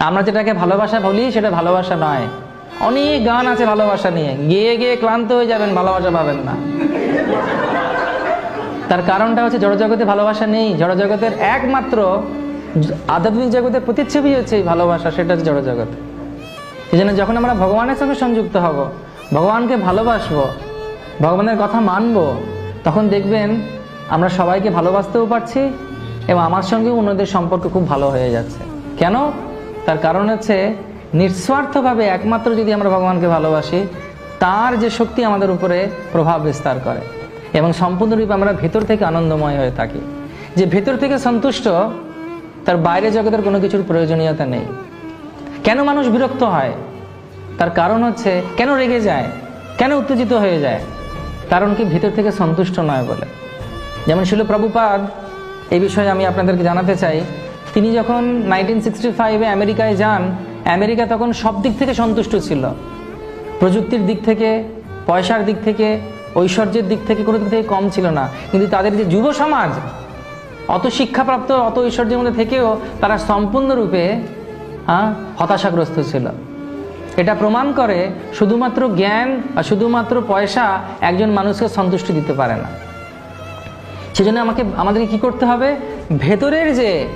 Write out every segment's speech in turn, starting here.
আমরা যেটাকে ভালোবাসা বলি, সেটা ভালোবাসা নয়। অনেক গান আছে ভালোবাসা নিয়ে। গেয়ে গিয়ে ক্লান্ত হয়ে যাবেন, ভালোবাসা পাবেন না। তার কারণটা হচ্ছে জড়জগতে ভালোবাসা নেই। জড়জগতের একমাত্র আধ্যাত্মিক জগতের প্রতিচ্ছবি হচ্ছে এই ভালোবাসা, সেটা হচ্ছে জড়জগৎ। এই জন্য যখন আমরা ভগবানের সঙ্গে সংযুক্ত হব, ভগবানকে ভালোবাসবো, ভগবানের কথা মানব, তখন দেখবেন আমরা সবাইকে ভালোবাসতেও পারছি এবং আমার সঙ্গেও অন্যদের সম্পর্ক খুব ভালো হয়ে যাচ্ছে। কেন? তার কারণ হচ্ছে, নিঃস্বার্থভাবে একমাত্র যদি আমরা ভগবানকে ভালোবাসি, তার যে শক্তি আমাদের উপরে প্রভাব বিস্তার করে। এবং সম্পূর্ণরূপে আমরা ভেতর থেকে আনন্দময় হয়ে থাকি। যে ভেতর থেকে সন্তুষ্ট, তার বাইরে জগতের কোনো কিছুর প্রয়োজনীয়তা নেই। কেন মানুষ বিরক্ত হয়? তার কারণ হচ্ছে, কেন রেগে যায়? কেন উত্তেজিত হয়ে যায়? কারণ কি ভিতর থেকে সন্তুষ্ট নয় বলে। যেমন ছিল প্রভুপাদ, এই বিষয়ে আমি আপনাদেরকে জানাতে চাই তিনি যখন নাইনটিন সিক্সটি ফাইভে আমেরিকায় যান, আমেরিকা তখন সব দিক থেকে সন্তুষ্ট ছিল। প্রযুক্তির দিক থেকে, পয়সার দিক থেকে, ঐশ্বর্যের দিক থেকে কোনো দিক থেকে কম ছিল না। কিন্তু তাদের যে যুব সমাজ, অত শিক্ষাপ্রাপ্ত, অত ঐশ্বর্যের মধ্যে থেকেও তারা সম্পূর্ণরূপে হতাশাগ্রস্ত ছিল। এটা প্রমাণ করে শুধুমাত্র জ্ঞান বা শুধুমাত্র পয়সা একজন মানুষকে সন্তুষ্টি দিতে পারে না। সেজন্য আমাকে, আমাদেরকে কি করতে হবে? ভেতরের যে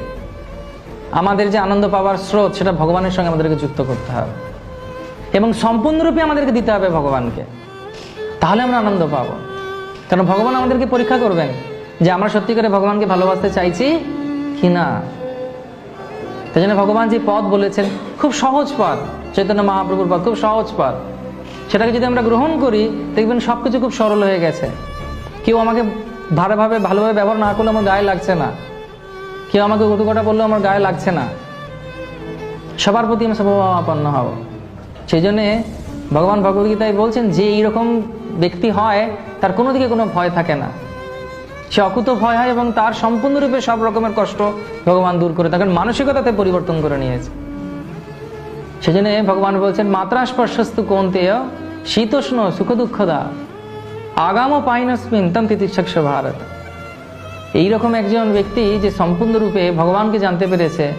আমাদের যে আনন্দ পাওয়ার স্রোত, সেটা ভগবানের সঙ্গে আমাদেরকে যুক্ত করতে হবে। এবং সম্পূর্ণরূপে আমাদেরকে দিতে হবে ভগবানকে। তাহলে আমরা আনন্দ পাবো। কারণ ভগবান আমাদেরকে পরীক্ষা করবেন যে আমরা সত্যি করে ভগবানকে ভালোবাসতে চাইছি কি না। তাই জন্য ভগবান যে পথ বলেছেন, খুব সহজ পথ, চৈতন্য মহাপ্রভুর পথ, খুব সহজ পথ। সেটাকে যদি আমরা গ্রহণ করি, দেখবেন সব কিছু খুব সরল হয়ে গেছে। কেউ আমাকে ভালোভাবে ভালোভাবে ব্যবহার না করলে আমার গায়ে লাগছে না। কেউ আমাকে কটুকটা বললেও আমার গায়ে লাগছে না। সবার প্রতি আমি সর্বভাবাপন্ন হব। সেই জন্যে ভগবান ভগবদ্গীতায় বলছেন, যে এইরকম ব্যক্তি হয়, তার কোনো দিকে কোনো ভয় থাকে না। সে অকুত ভয় হয় এবং তার সম্পূর্ণরূপে সব রকমের কষ্ট ভগবান দূর করে তাকে মানসিকতাতে পরিবর্তন করে নিয়েছে। সেজন্য ভগবান বলছেন মাত্রা স্পর্শস্তু কৌন্তেয় শীতোষ্ণ সুখ দুঃখদা আগাম পাইনস্মিন তম তিতিক্ষক্ষ ভারত। এইরকম একজন ব্যক্তি যে সম্পূর্ণরূপে ভগবানকে জানতে পেরেছে,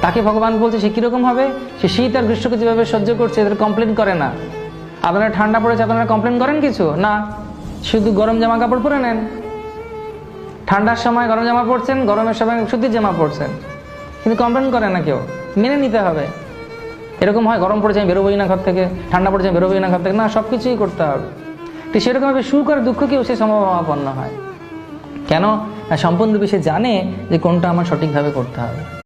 তাকে ভগবান বলছে, সে কীরকম হবে? সে শীত আর গ্রীষ্মকে যেভাবে সহ্য করছে, এদের কমপ্লেন করে না। আপনারা ঠান্ডা পড়েছে, আপনারা কমপ্লেন করেন কিছু? না। শুধু গরম জামা কাপড় পরে নেন। ঠান্ডার সময় গরম জামা পরছেন, গরমের সময় সুতির জামা পরছেন। কিন্তু কমপ্লেন করে না কেউ। মেনে নিতে হবে। এরকম হয়, গরম পড়েছে, আমি বেরোবোই না ঘর থেকে। ঠান্ডা পড়েছে, আমি বেরোবোই না ঘর থেকে। না সব কিছুই করতে হবে। ঠিক সেরকমভাবে সুখ আর দুঃখ দুঃখকেও সে সমভাবাপন্ন হয়। কেন? সম্পূর্ণ সম্পূর্ণরূপে সে জানে যে কোনটা আমার সঠিকভাবে করতে হবে।